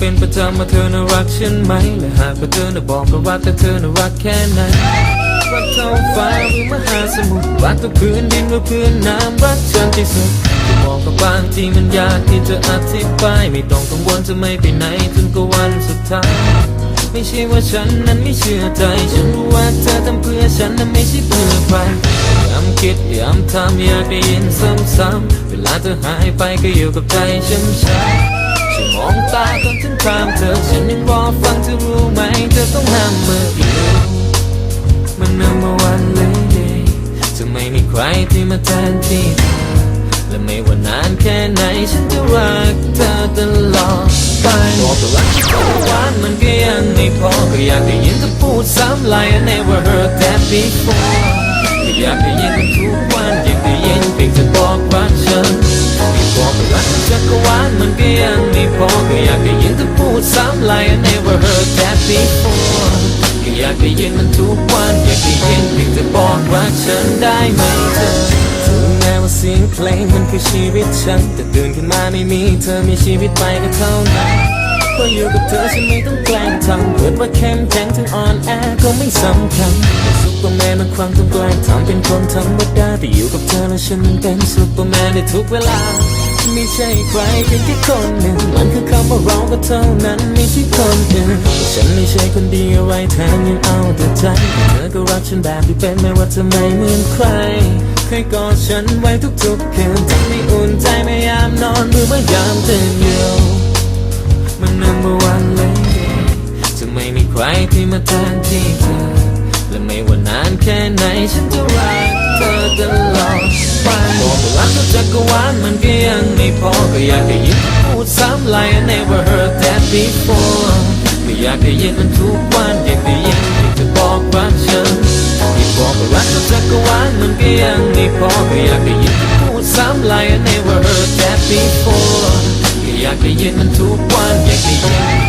เป็นประจำว่าเธอน่ารักฉันไหม และหากว่าเธอน่ะบอกก็รักแต่เธอน่ารักแค่ไหน รักเท่าฟ้าหรือมหาสมุทร รักทุกพื้นดินหรือพื้นน้ำ รักฉันที่สุดจะมองกับบางทีมันยากที่จะอธิบาย ไม่ต้องกังวลจะไม่ไปไหนจนก็วันสุดท้าย ไม่ใช่ว่าฉันนั้นไม่เชื่อใจ ฉันรู้ว่าเธอทำเพื่อฉันนั้นไม่ใช่เพื่อใครย้ำคิดย้ำทำอยากได้ยินซ้ำๆเวลาเธอหายไปก็อยู่กับใจช้ำช้ำฉันมองตาตอนฉันถามเธอ ฉันยังรอฟังเธอรู้ไหม เธอต้องห้ามเมื่ออยู่มัน number one lady จะไม่มีใครที่มาแทนที่เธอและไม่ว่านานแค่ไหนฉันจะรักเธอตลอดไปบอกว่ารักที่ทุกวันมันก็ยังไม่พอก็อยากได้ยินเธอพูดซ้ำ like I never heard that before ก็อยากได้ยินทุกวันอยากได้ยินเพียงเธอบอกรักฉันไม่บอกว่ารักจักรวาลมันก็ยัง อยากได้ยินเธอพูดซ้ำ like I never heard that before ก็อยากได้ยินมันทุกวันอยากได้ยินเพียงแต่บอกรักฉันได้ไหมเธอถึงแม้ว่าเสียงเพลงมันคือชีวิตฉัน แต่ตื่นขึ้นมาไม่มีเธอมีชีวิตไปก็เท่านั้นเพราะอยู่กับเธอฉันไม่ต้องแกล้งทำเกิดว่าเข้มแข็งถึงอ่อนแอก็ไม่สำคัญซุปเปอร์แมนบางครั้งต้องแกล้งทำเป็นคนธรรมดาแต่อยู่กับเธอแล้วฉันเป็นซุปเปอร์แมนในทุกเวลา ไม่ใช่ใครเพียงแค่คนหนึ่ง มันคือคำว่าเราก็เท่านั้นไม่ใช่คนอื่นฉันไม่ใช่คนดีอะไรแถมยังเอาแต่ใจเธอก็รักฉันแบบที่เป็นไม่ว่าจะไม่เหมือนใครเคยกอดฉันไว้ทุกๆคืนทำให้อุ่นใจไม่ยามนอนหรือเมื่อยามตื่นอยู่มัน number one lady จะไม่มีใครที่มาแทนที่เธอและไม่ว่านานแค่ไหนฉันจะรักเธอตลอด บอกว่ารักจักรวาลมันก็ยังไม่พอก็อยากได้ยินพูดซ้ำ like I never heard that before ก็อยากได้ยินมันทุกวันอยากได้ยินที่เธอบอกรักฉันที่บอกว่ารักจักรวาลมันก็ยังไม่พอก็อยากได้ยินพูดซ้ำ like I never heard that before ก็อยากได้ยินมันทุกวันอยากได้ยิน